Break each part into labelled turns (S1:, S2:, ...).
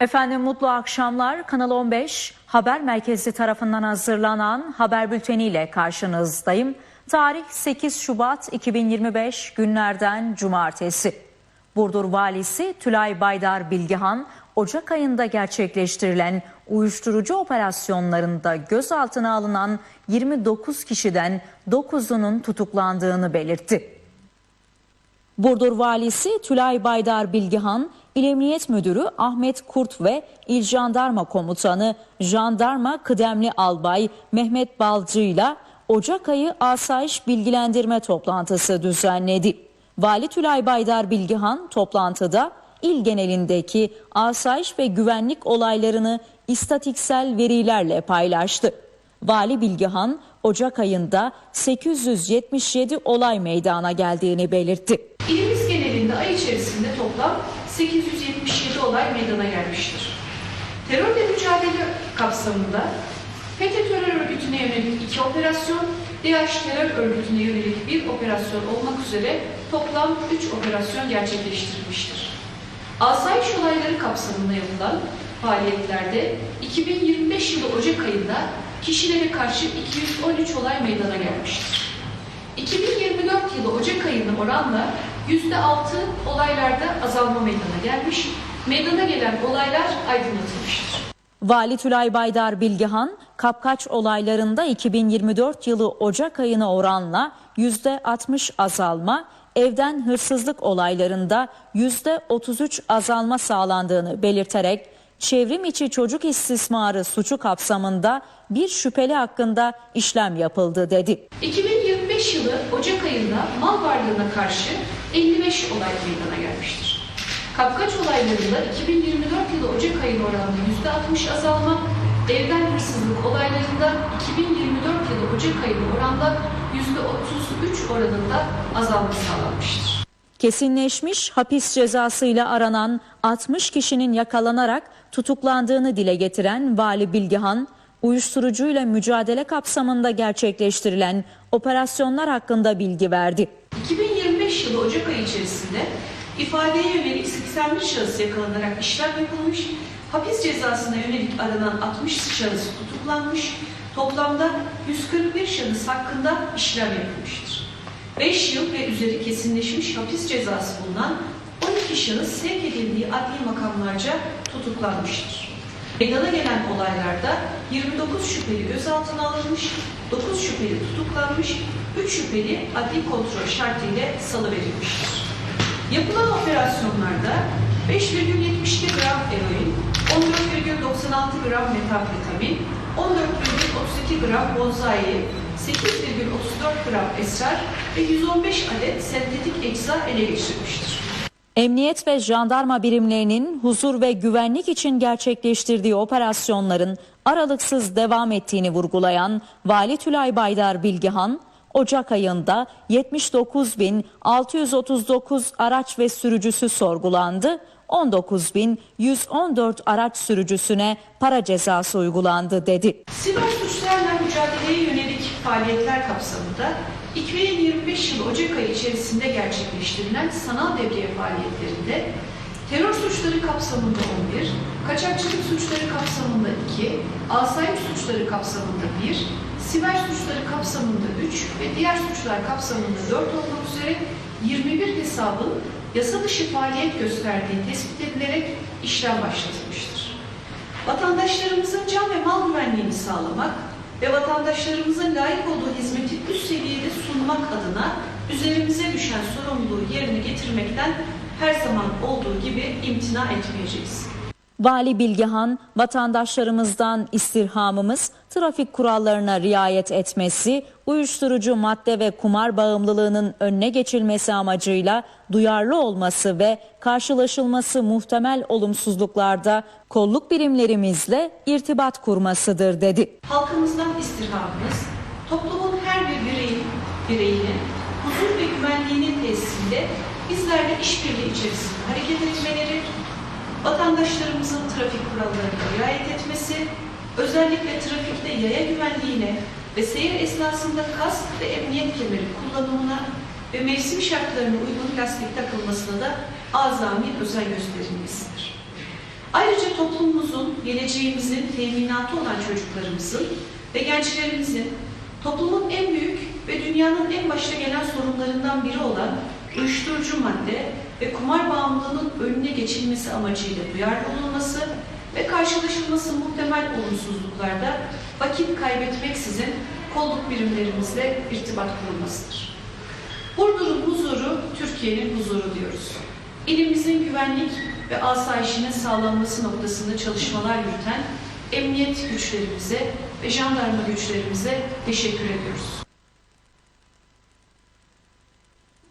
S1: Efendim mutlu akşamlar. Kanal 15 Haber Merkezi tarafından hazırlanan haber bülteniyle karşınızdayım. Tarih 8 Şubat 2025 günlerden cumartesi. Burdur Valisi Tülay Baydar Bilgihan, Ocak ayında gerçekleştirilen uyuşturucu operasyonlarında gözaltına alınan 29 kişiden 9'unun tutuklandığını belirtti. Burdur Valisi Tülay Baydar Bilgihan, İl Emniyet Müdürü Ahmet Kurt ve İl Jandarma Komutanı Jandarma Kıdemli Albay Mehmet Balcı ile Ocak ayı asayiş bilgilendirme toplantısı düzenledi. Vali Tülay Baydar Bilgihan toplantıda il genelindeki asayiş ve güvenlik olaylarını istatiksel verilerle paylaştı. Vali Bilgihan Ocak ayında 877 olay meydana geldiğini belirtti.
S2: İlimiz genelinde ay içerisinde toplam 877 olay meydana gelmiştir. Terörle mücadele kapsamında FETÖ terör örgütüne yönelik iki operasyon, DH terör örgütüne yönelik bir operasyon olmak üzere toplam 3 operasyon gerçekleştirilmiştir. Asayiş olayları kapsamında yapılan faaliyetlerde 2025 yılı Ocak ayında kişilere karşı 213 olay meydana gelmiştir. 2024 yılı Ocak ayına oranla %6 olaylarda azalma meydana gelmiş, meydana gelen olaylar aydınlatılmıştır.
S1: Vali Tülay Baydar Bilgihan, kapkaç olaylarında 2024 yılı Ocak ayına oranla %60 azalma, evden hırsızlık olaylarında %33 azalma sağlandığını belirterek, çevrim içi çocuk istismarı suçu kapsamında bir şüpheli hakkında işlem yapıldı dedi.
S2: 2025 yılı Ocak ayında mal varlığına karşı 55 olay meydana gelmiştir. Kapkaç olaylarında 2024 yılı Ocak ayına oranla %60 azalma, evden hırsızlık olaylarında 2024 yılı Ocak ayına oranla %33 oranında azalma sağlanmıştır.
S1: Kesinleşmiş hapis cezasıyla aranan 60 kişinin yakalanarak tutuklandığını dile getiren Vali Bilgihan, uyuşturucuyla mücadele kapsamında gerçekleştirilen operasyonlar hakkında bilgi verdi.
S2: 2025 yılı Ocak ayı içerisinde ifadeye yönelik 81 şahıs yakalanarak işlem yapılmış, hapis cezasına yönelik aranan 60 şahıs tutuklanmış, toplamda 141 şahıs hakkında işlem yapılmıştır. 5 yıl ve üzeri kesinleşmiş hapis cezası bulunan 12 şahıs sevk edildiği adli makamlarca tutuklanmıştır. Meydana gelen olaylarda 29 şüpheli gözaltına alınmış, 9 şüpheli tutuklanmış, 3 şüpheli adli kontrol şartıyla salıverilmiştir. Yapılan operasyonlarda 5,72 gram eroin, 14,96 gram metamfetamin, 14,32 gram bonzai, 8,34 gram esrar ve 115 adet sentetik ecza ele geçirilmiştir.
S1: Emniyet ve jandarma birimlerinin huzur ve güvenlik için gerçekleştirdiği operasyonların aralıksız devam ettiğini vurgulayan Vali Tülay Baydar Bilgihan, Ocak ayında 79.639 araç ve sürücüsü sorgulandı, 19.114 araç sürücüsüne para cezası uygulandı dedi.
S2: Siber suçlarla mücadeleye yönelik faaliyetler kapsamında 2025 yılı Ocak ayı içerisinde gerçekleştirilen sanal devriye faaliyetlerinde terör suçları kapsamında 11, kaçakçılık suçları kapsamında 2, asayiş suçları kapsamında 1, siber suçları kapsamında 3 ve diğer suçlar kapsamında 4 olmak üzere 21 hesabın yasa dışı faaliyet gösterdiği tespit edilerek işlem başlatılmıştır. Vatandaşlarımızın can ve mal güvenliğini sağlamak ve vatandaşlarımızın layık olduğu hizmeti üst seviyede sunmak adına üzerimize düşen sorumluluğu yerine getirmekten her zaman olduğu gibi imtina etmeyeceğiz.
S1: Vali Bilgehan, vatandaşlarımızdan istirhamımız trafik kurallarına riayet etmesi, uyuşturucu madde ve kumar bağımlılığının önüne geçilmesi amacıyla duyarlı olması ve karşılaşılması muhtemel olumsuzluklarda kolluk birimlerimizle irtibat kurmasıdır dedi.
S2: Halkımızdan istirhamımız, toplumun her bir bireyin, bireyinin huzur ve güvenliğinin tesisinde bizlerle işbirliği içerisinde hareket etmeleri, vatandaşlarımızın trafik kurallarına riayet etmesi, özellikle trafikte yaya güvenliğine ve seyir esnasında kask ve emniyet kemeri kullanımına ve mevsim şartlarına uygun lastik takılmasına da azami özen gösterilmesidir. Ayrıca toplumumuzun, geleceğimizin teminatı olan çocuklarımızın ve gençlerimizin toplumun en büyük ve dünyanın en başta gelen sorunlarından biri olan uyuşturucu madde ve kumar bağımlılığının önüne geçilmesi amacıyla duyarlı olunması ve karşılaşılması muhtemel olumsuzluklarda vakit kaybetmeksizin kolluk birimlerimizle irtibat kurulmasıdır. Burdur'un huzuru, Türkiye'nin huzuru diyoruz. İlimizin güvenlik ve asayişinin sağlanması noktasında çalışmalar yürüten emniyet güçlerimize ve jandarma güçlerimize teşekkür ediyoruz.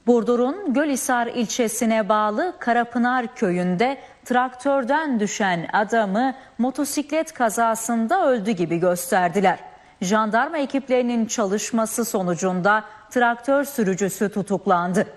S1: Burdur'un Gölhisar ilçesine bağlı Karapınar köyünde traktörden düşen adamı motosiklet kazasında öldü gibi gösterdiler. Jandarma ekiplerinin çalışması sonucunda traktör sürücüsü tutuklandı.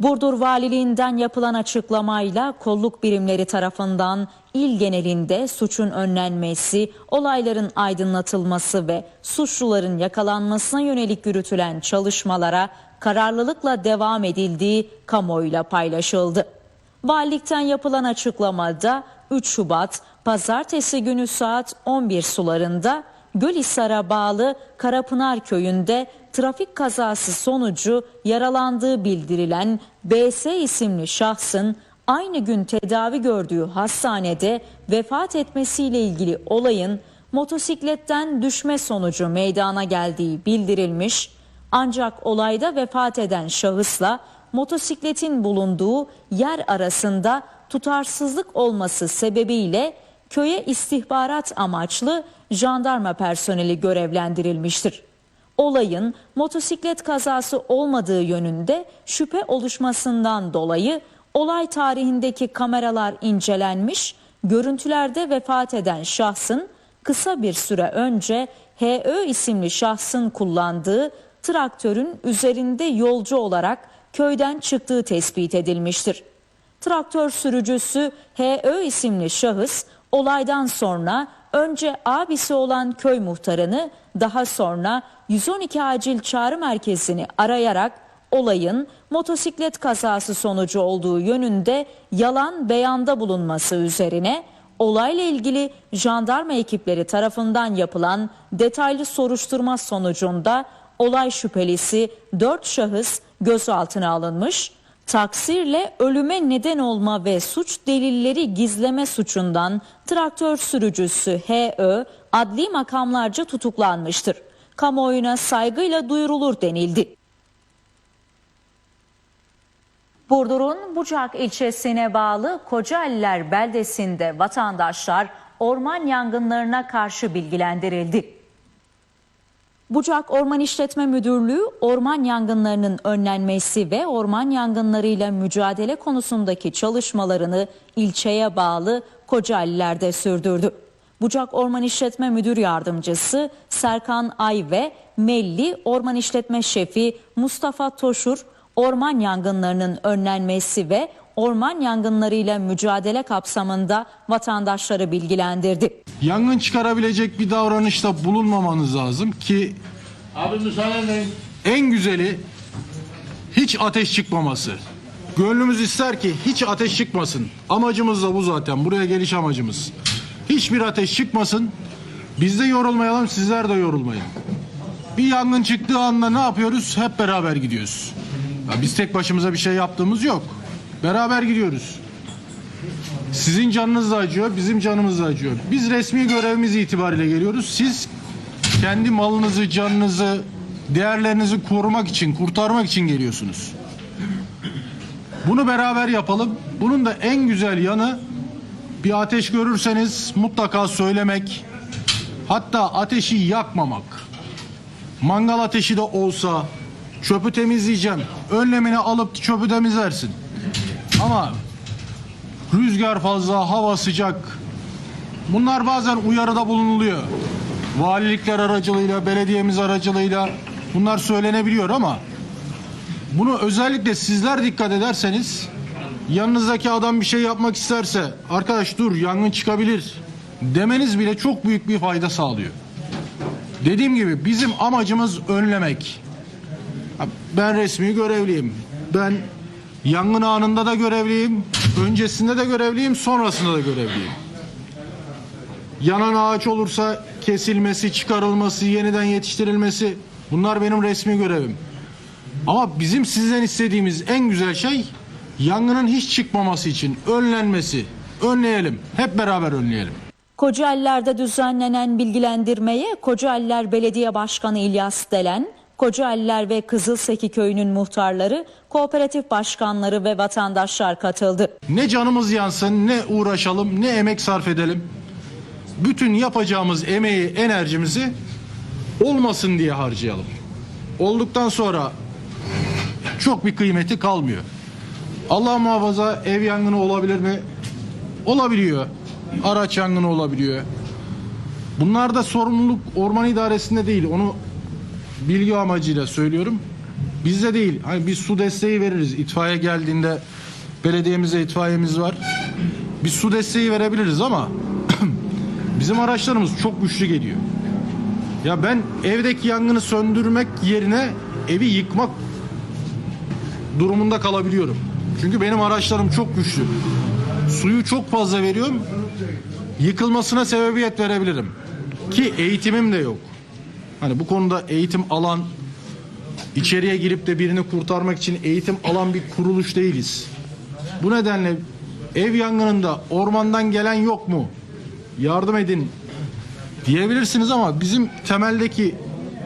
S1: Burdur Valiliğinden yapılan açıklamayla kolluk birimleri tarafından il genelinde suçun önlenmesi, olayların aydınlatılması ve suçluların yakalanmasına yönelik yürütülen çalışmalara kararlılıkla devam edildiği kamuoyuyla paylaşıldı. Valilikten yapılan açıklamada 3 Şubat pazartesi günü saat 11 sularında Gölhisar'a bağlı Karapınar köyünde trafik kazası sonucu yaralandığı bildirilen BS isimli şahsın aynı gün tedavi gördüğü hastanede vefat etmesiyle ilgili olayın motosikletten düşme sonucu meydana geldiği bildirilmiş. Ancak olayda vefat eden şahısla motosikletin bulunduğu yer arasında tutarsızlık olması sebebiyle köye istihbarat amaçlı jandarma personeli görevlendirilmiştir. Olayın motosiklet kazası olmadığı yönünde şüphe oluşmasından dolayı olay tarihindeki kameralar incelenmiş, görüntülerde vefat eden şahsın kısa bir süre önce HÖ isimli şahsın kullandığı traktörün üzerinde yolcu olarak köyden çıktığı tespit edilmiştir. Traktör sürücüsü HÖ isimli şahıs olaydan sonra önce abisi olan köy muhtarını daha sonra 112 acil çağrı merkezini arayarak olayın motosiklet kazası sonucu olduğu yönünde yalan beyanda bulunması üzerine olayla ilgili jandarma ekipleri tarafından yapılan detaylı soruşturma sonucunda olay şüphelisi 4 şahıs gözaltına alınmış, taksirle ölüme neden olma ve suç delilleri gizleme suçundan traktör sürücüsü HÖ adli makamlarca tutuklanmıştır. Kamuoyuna saygıyla duyurulur denildi. Burdur'un Bucak ilçesine bağlı Kocaeliler beldesinde vatandaşlar orman yangınlarına karşı bilgilendirildi. Bucak Orman İşletme Müdürlüğü orman yangınlarının önlenmesi ve orman yangınlarıyla mücadele konusundaki çalışmalarını ilçeye bağlı Kocaeliler'de sürdürdü. Bucak Orman İşletme Müdür Yardımcısı Serkan Ay ve Melli Orman İşletme Şefi Mustafa Toşur orman yangınlarının önlenmesi ve orman yangınlarıyla mücadele kapsamında vatandaşları bilgilendirdi.
S3: Yangın çıkarabilecek bir davranışta bulunmamanız lazım ki
S4: Abi müsaade edin.
S3: en güzeli hiç ateş çıkmaması. Gönlümüz ister ki hiç ateş çıkmasın. Amacımız da bu zaten. Buraya geliş amacımız. Hiçbir ateş çıkmasın. Biz de yorulmayalım, sizler de yorulmayın. Bir yangın çıktığı anda ne yapıyoruz? Hep beraber gidiyoruz. Ya biz tek başımıza bir şey yaptığımız yok. Beraber gidiyoruz. Sizin canınız da acıyor, bizim canımız da acıyor. Biz resmi görevimiz itibariyle geliyoruz. Siz kendi malınızı, canınızı, değerlerinizi korumak için, kurtarmak için geliyorsunuz. Bunu beraber yapalım. Bunun da en güzel yanı bir ateş görürseniz mutlaka söylemek. Hatta ateşi yakmamak. Mangal ateşi de olsa çöpü temizleyeceğim. Önlemini alıp çöpü temizlersin. Ama rüzgar fazla, hava sıcak. Bunlar bazen uyarıda bulunuluyor. Valilikler aracılığıyla, belediyemiz aracılığıyla bunlar söylenebiliyor ama bunu özellikle sizler dikkat ederseniz yanınızdaki adam bir şey yapmak isterse arkadaş dur yangın çıkabilir demeniz bile çok büyük bir fayda sağlıyor. Dediğim gibi bizim amacımız önlemek. Ben resmi görevliyim. Ben yangın anında da görevliyim. Öncesinde de görevliyim, sonrasında da görevliyim. Yanan ağaç olursa kesilmesi, çıkarılması, yeniden yetiştirilmesi bunlar benim resmi görevim. Ama bizim sizden istediğimiz en güzel şey yangının hiç çıkmaması için önlenmesi. Önleyelim. Hep beraber önleyelim.
S1: Kocaeli'lerde düzenlenen bilgilendirmeye Kocaeliler Belediye Başkanı İlyas Delen, Kocaeliler ve Kızılseki Köyü'nün muhtarları, kooperatif başkanları ve vatandaşlar katıldı.
S3: Ne canımız yansın, ne uğraşalım, ne emek sarf edelim. Bütün yapacağımız emeği, enerjimizi olmasın diye harcayalım. Olduktan sonra çok bir kıymeti kalmıyor. Allah muhafaza ev yangını olabilir mi? Olabiliyor. Araç yangını olabiliyor. Bunlar da sorumluluk orman idaresinde değil. Onu bilgi amacıyla söylüyorum. Bizde değil. Hani biz su desteği veririz. İtfaiye geldiğinde belediyemize itfaiyemiz var. Biz su desteği verebiliriz ama bizim araçlarımız çok güçlü geliyor. Ya ben evdeki yangını söndürmek yerine evi yıkmak durumunda kalabiliyorum. Çünkü benim araçlarım çok güçlü. Suyu çok fazla veriyorum. Yıkılmasına sebebiyet verebilirim. Ki eğitimim de yok. Hani bu konuda eğitim alan içeriye girip de birini kurtarmak için eğitim alan bir kuruluş değiliz. Bu nedenle ev yangınında ormandan gelen yok mu? Yardım edin diyebilirsiniz ama bizim temeldeki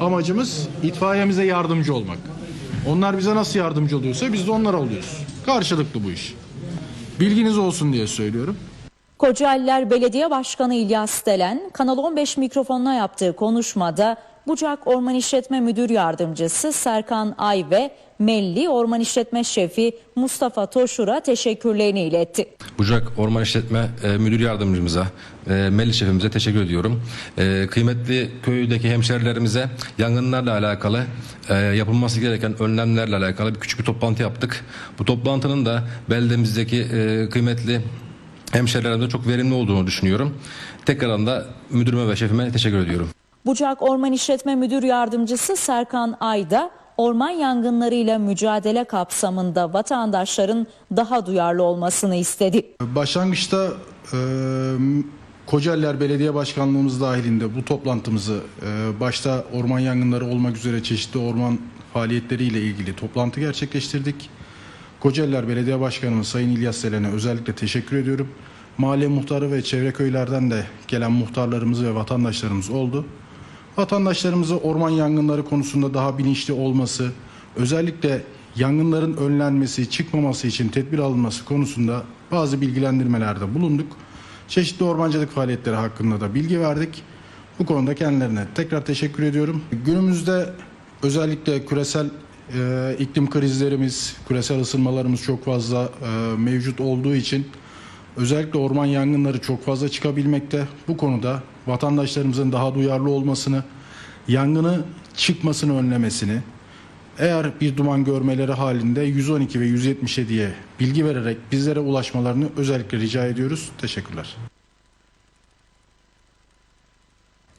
S3: amacımız itfaiyemize yardımcı olmak. Onlar bize nasıl yardımcı oluyorsa biz de onlara oluyoruz. Karşılıklı bu iş. Bilginiz olsun diye söylüyorum.
S1: Kocaeliler Belediye Başkanı İlyas Delen, Kanal 15 mikrofonuna yaptığı konuşmada Bucak Orman İşletme Müdür Yardımcısı Serkan Ay ve Melli Orman İşletme Şefi Mustafa Toşur'a teşekkürlerini iletti.
S5: Bucak Orman İşletme e, Müdür Yardımcımıza, e, Melih Şefimize teşekkür ediyorum. E, kıymetli köydeki hemşerilerimize yangınlarla alakalı e, yapılması gereken önlemlerle alakalı bir küçük bir toplantı yaptık. Bu toplantının da beldemizdeki e, kıymetli hemşerilerimize çok verimli olduğunu düşünüyorum. Tekrardan da müdürüme ve şefime teşekkür ediyorum.
S1: Bucak Orman İşletme Müdür Yardımcısı Serkan Ayda, orman yangınlarıyla mücadele kapsamında vatandaşların daha duyarlı olmasını istedi.
S3: Başlangıçta e, Kocaeliler Belediye Başkanlığımız dahilinde bu toplantımızı e, başta orman yangınları olmak üzere çeşitli orman faaliyetleriyle ilgili toplantı gerçekleştirdik. Kocaeliler Belediye Başkanımız Sayın İlyas Selen'e özellikle teşekkür ediyorum. Mahalle muhtarı ve çevre köylerden de gelen muhtarlarımız ve vatandaşlarımız oldu. Vatandaşlarımızı orman yangınları konusunda daha bilinçli olması, özellikle yangınların önlenmesi, çıkmaması için tedbir alınması konusunda bazı bilgilendirmelerde bulunduk. Çeşitli ormancılık faaliyetleri hakkında da bilgi verdik. Bu konuda kendilerine tekrar teşekkür ediyorum. Günümüzde özellikle küresel e, iklim krizlerimiz, küresel ısınmalarımız çok fazla e, mevcut olduğu için özellikle orman yangınları çok fazla çıkabilmekte. Bu konuda vatandaşlarımızın daha duyarlı olmasını, yangını çıkmasını önlemesini, eğer bir duman görmeleri halinde 112 ve 177'ye bilgi vererek bizlere ulaşmalarını özellikle rica ediyoruz. Teşekkürler.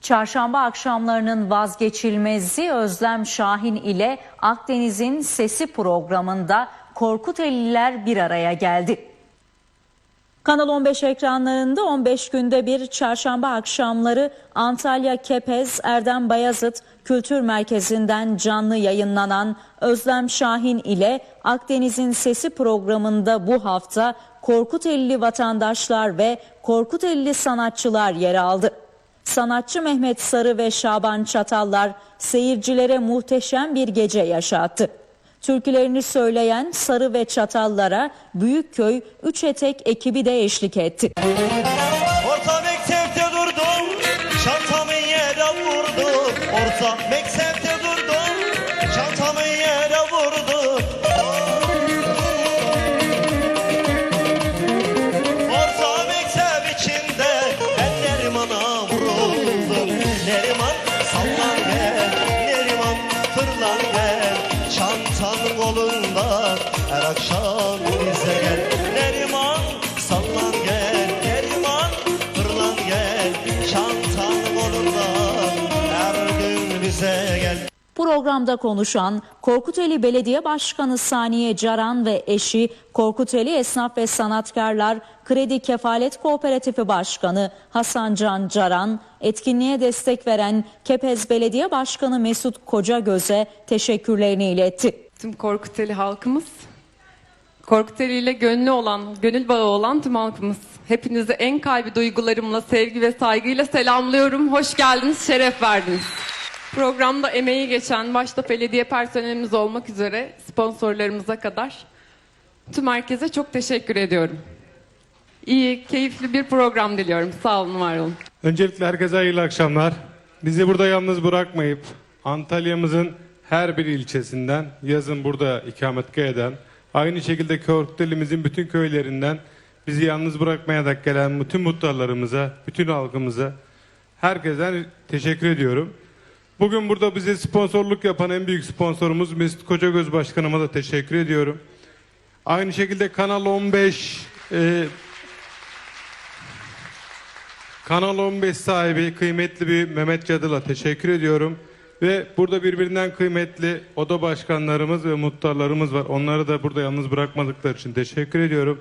S1: Çarşamba akşamlarının vazgeçilmezi Özlem Şahin ile Akdeniz'in Sesi programında Korkuteliler bir araya geldi. Kanal 15 ekranlarında 15 günde bir çarşamba akşamları Antalya Kepez Erdem Bayazıt Kültür Merkezi'nden canlı yayınlanan Özlem Şahin ile Akdeniz'in Sesi programında bu hafta Korkuteli vatandaşlar ve Korkuteli sanatçılar yer aldı. Sanatçı Mehmet Sarı ve Şaban Çatallar seyircilere muhteşem bir gece yaşattı. Türkülerini söyleyen Sarı ve Çatallara Büyükköy Üç Etek ekibi de eşlik etti.
S6: Orta mektepte
S1: Programda konuşan Korkuteli Belediye Başkanı Saniye Caran ve eşi Korkuteli Esnaf ve Sanatkarlar Kredi Kefalet Kooperatifi Başkanı Hasan Can Caran, etkinliğe destek veren Kepez Belediye Başkanı Mesut Kocagöz'e teşekkürlerini iletti.
S7: tüm Korkuteli halkımız, Korkuteli ile gönlü olan, gönül bağı olan tüm halkımız. Hepinizi en kalbi duygularımla, sevgi ve saygıyla selamlıyorum. Hoş geldiniz, şeref verdiniz. Programda emeği geçen başta belediye personelimiz olmak üzere sponsorlarımıza kadar tüm herkese çok teşekkür ediyorum. İyi, keyifli bir program diliyorum. Sağ olun, var olun.
S8: Öncelikle herkese hayırlı akşamlar. Bizi burada yalnız bırakmayıp Antalya'mızın her bir ilçesinden yazın burada ikametgah eden, aynı şekilde Korkuteli'mizin bütün köylerinden bizi yalnız bırakmaya da gelen bütün muhtarlarımıza, bütün halkımıza herkesten teşekkür ediyorum. Bugün burada bize sponsorluk yapan en büyük sponsorumuz Mesut Kocagöz Başkanıma da teşekkür ediyorum. Aynı şekilde Kanal 15 e, Kanal 15 sahibi kıymetli bir Mehmet Cadıl'a teşekkür ediyorum. Ve burada birbirinden kıymetli oda başkanlarımız ve muhtarlarımız var. Onları da burada yalnız bırakmadıkları için teşekkür ediyorum.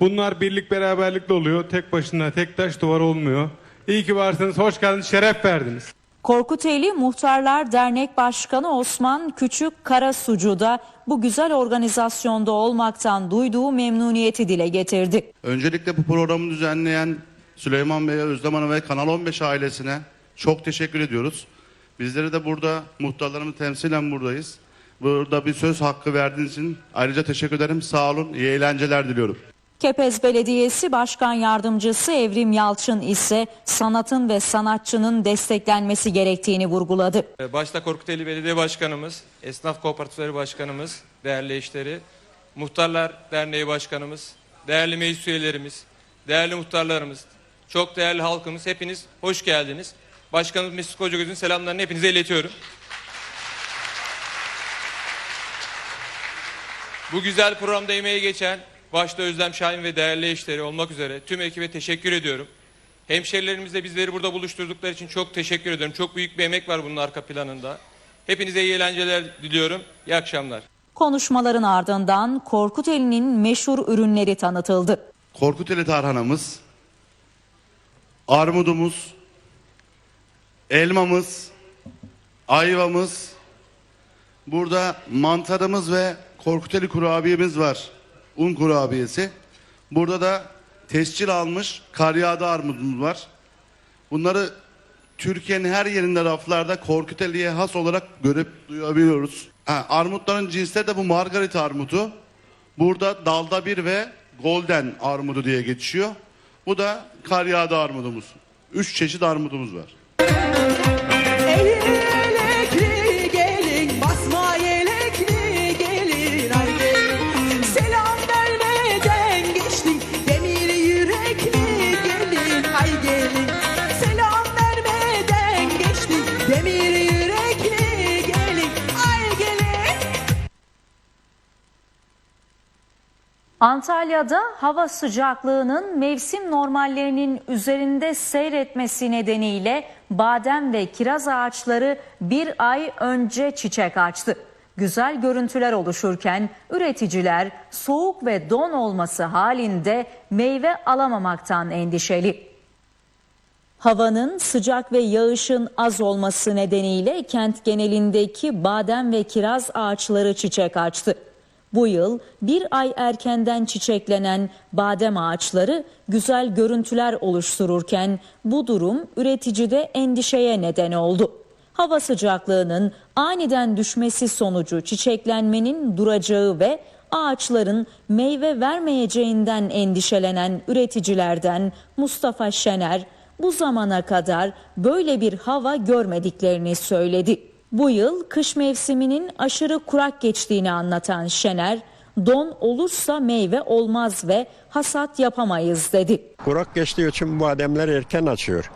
S8: Bunlar birlik beraberlikle oluyor. Tek başına tek taş duvar olmuyor. İyi ki varsınız, hoş geldiniz, şeref verdiniz.
S1: Korkuteli Muhtarlar Dernek Başkanı Osman Küçük Karasucu da bu güzel organizasyonda olmaktan duyduğu memnuniyeti dile getirdi.
S9: Öncelikle bu programı düzenleyen Süleyman Bey'e, Özlem Hanım ve Kanal 15 ailesine çok teşekkür ediyoruz. Bizleri de burada muhtarlarımı temsilen buradayız. Burada bir söz hakkı verdiğiniz için ayrıca teşekkür ederim. Sağ olun, iyi eğlenceler diliyorum.
S1: Kepez Belediyesi Başkan Yardımcısı Evrim Yalçın ise sanatın ve sanatçının desteklenmesi gerektiğini vurguladı.
S10: Ee, Başta Korkuteli Belediye Başkanımız, Esnaf Kooperatifleri Başkanımız, değerli eşleri, Muhtarlar Derneği Başkanımız, değerli meclis üyelerimiz, değerli muhtarlarımız, çok değerli halkımız hepiniz hoş geldiniz. Başkanımız Mesut Kocagöz'ün selamlarını hepinize iletiyorum. Bu güzel programda emeği geçen başta Özlem Şahin ve değerli eşleri olmak üzere tüm ekibe teşekkür ediyorum. Hemşerilerimizle bizleri burada buluşturdukları için çok teşekkür ediyorum. Çok büyük bir emek var bunun arka planında. Hepinize iyi eğlenceler diliyorum. İyi akşamlar.
S1: Konuşmaların ardından Korkuteli'nin meşhur ürünleri tanıtıldı.
S9: Korkuteli tarhanamız, armudumuz, elmamız, ayvamız, burada mantarımız ve Korkuteli kurabiyemiz var. Un kurabiyesi. Burada da tescil almış kar yağdı armudumuz var. Bunları Türkiye'nin her yerinde raflarda Korkuteli'ye has olarak görüp duyabiliyoruz. Ha, armutların cinsleri de bu margarit armudu. Burada dalda bir ve golden armudu diye geçiyor. Bu da kar yağdı armudumuz. Üç çeşit armudumuz var.
S1: Antalya'da hava sıcaklığının mevsim normallerinin üzerinde seyretmesi nedeniyle badem ve kiraz ağaçları bir ay önce çiçek açtı. Güzel görüntüler oluşurken üreticiler soğuk ve don olması halinde meyve alamamaktan endişeli. Havanın sıcak ve yağışın az olması nedeniyle kent genelindeki badem ve kiraz ağaçları çiçek açtı. Bu yıl bir ay erkenden çiçeklenen badem ağaçları güzel görüntüler oluştururken bu durum üreticide endişeye neden oldu. Hava sıcaklığının aniden düşmesi sonucu çiçeklenmenin duracağı ve ağaçların meyve vermeyeceğinden endişelenen üreticilerden Mustafa Şener bu zamana kadar böyle bir hava görmediklerini söyledi. Bu yıl kış mevsiminin aşırı kurak geçtiğini anlatan Şener, don olursa meyve olmaz ve hasat yapamayız dedi.
S11: Kurak geçtiği için bademler erken açıyor.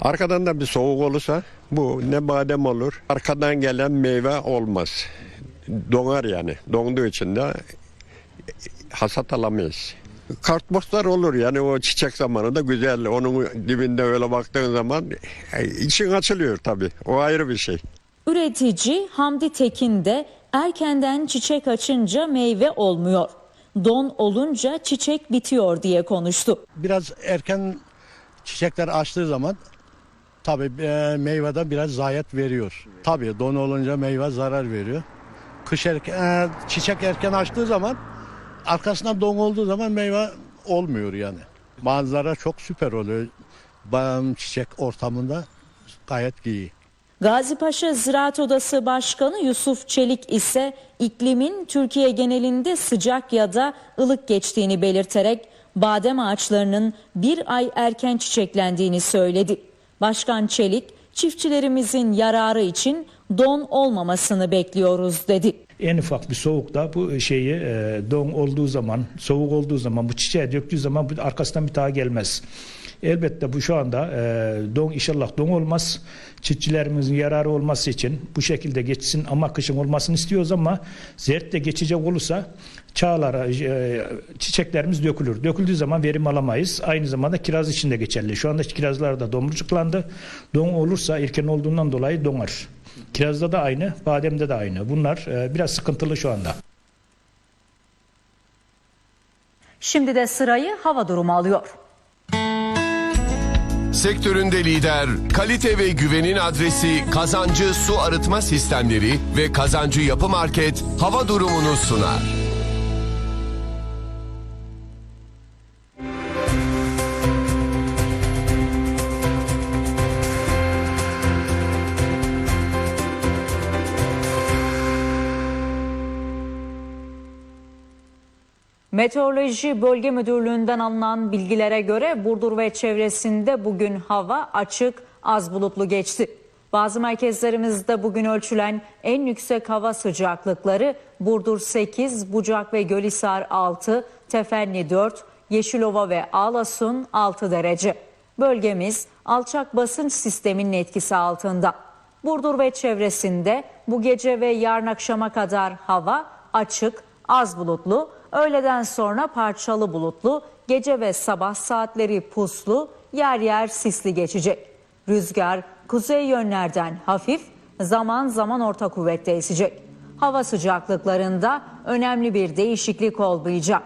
S11: Arkadan da bir soğuk olursa bu ne badem olur, arkadan gelen meyve olmaz. Donar yani. Donduğu için de hasat alamayız. Kartposlar olur yani o çiçek zamanında güzel. Onun dibinde öyle baktığın zaman e, için açılıyor tabii. O ayrı bir şey.
S1: Üretici Hamdi Tekin de erkenden çiçek açınca meyve olmuyor. Don olunca çiçek bitiyor diye konuştu.
S4: Biraz erken çiçekler açtığı zaman tabii e, meyveden biraz zayiat veriyor. Tabii don olunca meyve zarar veriyor. Kış erken, e, çiçek erken açtığı zaman arkasından don olduğu zaman meyve olmuyor yani. Manzara çok süper oluyor. Çiçek ortamında gayet iyi.
S1: Gazipaşa Ziraat Odası Başkanı Yusuf Çelik ise iklimin Türkiye genelinde sıcak ya da ılık geçtiğini belirterek badem ağaçlarının bir ay erken çiçeklendiğini söyledi. Başkan Çelik, çiftçilerimizin yararı için don olmamasını bekliyoruz dedi.
S12: En ufak bir soğukta bu şeyi e, don olduğu zaman, soğuk olduğu zaman, bu çiçeğe döktüğü zaman arkasından bir daha gelmez. Elbette bu şu anda e, don inşallah don olmaz. Çiftçilerimizin yararı olması için bu şekilde geçsin ama kışın olmasını istiyoruz ama zert de geçecek olursa çağlara e, çiçeklerimiz dökülür. Döküldüğü zaman verim alamayız. Aynı zamanda kiraz için de geçerli. Şu anda kirazlar da domurcuklandı. Don olursa erken olduğundan dolayı donar. Kirazda da aynı, bademde de aynı. Bunlar e, biraz sıkıntılı şu anda.
S1: Şimdi de sırayı hava durumu alıyor.
S13: Sektöründe lider, kalite ve güvenin adresi Kazancı Su Arıtma Sistemleri ve Kazancı Yapı Market hava durumunu sunar.
S1: Meteoroloji Bölge Müdürlüğü'nden alınan bilgilere göre Burdur ve çevresinde bugün hava açık, az bulutlu geçti. Bazı merkezlerimizde bugün ölçülen en yüksek hava sıcaklıkları Burdur 8, Bucak ve Gölhisar 6, Tefenli 4, Yeşilova ve Ağlasun 6 derece. Bölgemiz alçak basınç sisteminin etkisi altında. Burdur ve çevresinde bu gece ve yarın akşama kadar hava açık, az bulutlu, öğleden sonra parçalı bulutlu, gece ve sabah saatleri puslu, yer yer sisli geçecek. Rüzgar kuzey yönlerden hafif, zaman zaman orta kuvvette esecek. Hava sıcaklıklarında önemli bir değişiklik olmayacak.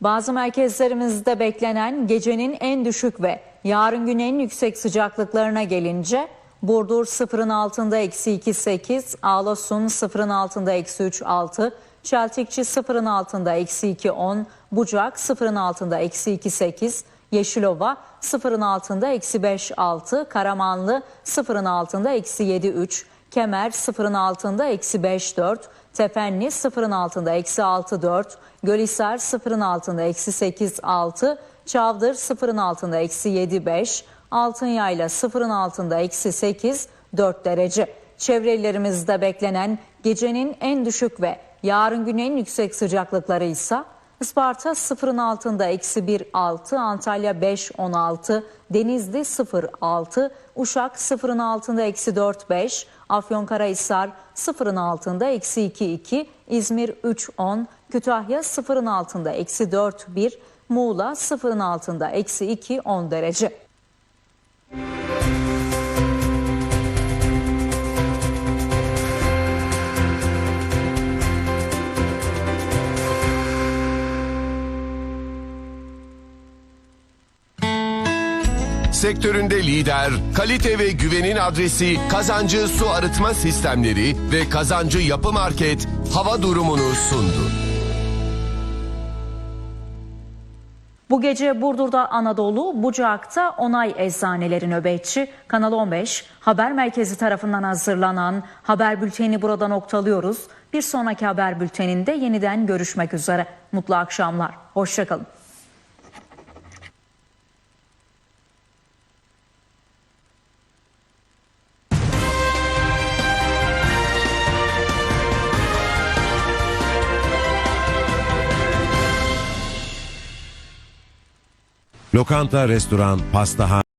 S1: Bazı merkezlerimizde beklenen gecenin en düşük ve yarın gün en yüksek sıcaklıklarına gelince Burdur sıfırın altında eksi 2 8, Ağlasun sıfırın altında eksi 3 6, Çeltikçi sıfırın altında eksi 2 10, Bucak sıfırın altında eksi 2 8, Yeşilova sıfırın altında eksi 5 6, Karamanlı sıfırın altında eksi 7 3, Kemer sıfırın altında eksi 5 4, Tefenli sıfırın altında eksi 6 4, Gölhisar sıfırın altında eksi 8 6, Çavdır sıfırın altında eksi 7 5, Altınyayla sıfırın altında eksi 8 4 derece. Çevre illerimizde beklenen gecenin en düşük ve yarın gün yüksek sıcaklıkları ise Isparta sıfırın altında eksi 1 6, Antalya 5 16, Denizli 0 6, Uşak sıfırın altında eksi 4 5, Afyonkarahisar sıfırın altında eksi 2 2, İzmir 3 10, Kütahya sıfırın altında eksi 4 1, Muğla sıfırın altında eksi 2 10 derece.
S13: Sektöründe lider, kalite ve güvenin adresi Kazancı Su Arıtma Sistemleri ve Kazancı Yapı Market hava durumunu sundu.
S1: Bu gece Burdur'da Anadolu, Bucak'ta Onay Eczaneleri nöbetçi. Kanal 15 haber merkezi tarafından hazırlanan haber bülteni burada noktalıyoruz. Bir sonraki haber bülteninde yeniden görüşmek üzere. Mutlu akşamlar. Hoşçakalın.
S14: Lokanta, restoran, pastahane